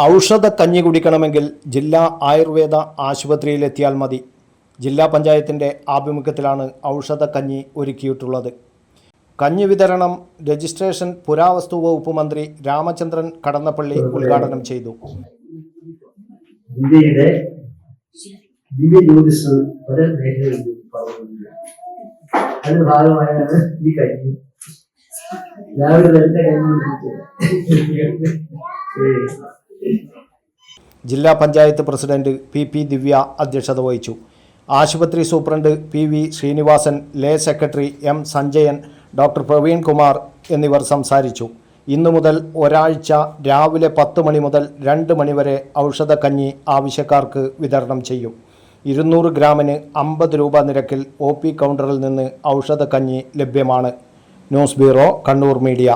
ഔഷധ കഞ്ഞി കുടിക്കണമെങ്കിൽ ജില്ലാ ആയുർവേദ ആശുപത്രിയിലെത്തിയാൽ മതി. ജില്ലാ പഞ്ചായത്തിന്റെ ആഭിമുഖ്യത്തിലാണ് ഔഷധ കഞ്ഞി ഒരുക്കിയിട്ടുള്ളത്. കഞ്ഞി വിതരണം രജിസ്ട്രേഷൻ പുരാവസ്തു വകുപ്പ് മന്ത്രി രാമചന്ദ്രൻ കടന്നപ്പള്ളി ഉദ്ഘാടനം ചെയ്തു. ഇന്ത്യയുടെ ഈ. ജില്ലാ panchayat president P P Divya അധ്യക്ഷത വഹിച്ചു. ആശുപത്രി superintendent P V Srinivasan lay secretary M Sanjayan doctor Praveen Kumar എന്നിവർ സംസാരിച്ചു. ഇന്നു മുതൽ ഒരാഴ്ച രാവിലെ പത്ത് മണി മുതൽ രണ്ട് മണിവരെ ഔഷധക്കഞ്ഞി ആവശ്യക്കാർക്ക് വിതരണം ചെയ്യും. ഇരുന്നൂറ് ഗ്രാമിന് അമ്പത് രൂപ നിരക്കിൽ ഒ പി കൗണ്ടറിൽ നിന്ന് ഔഷധക്കഞ്ഞി ലഭ്യമാണ്. News bureau Kannur media.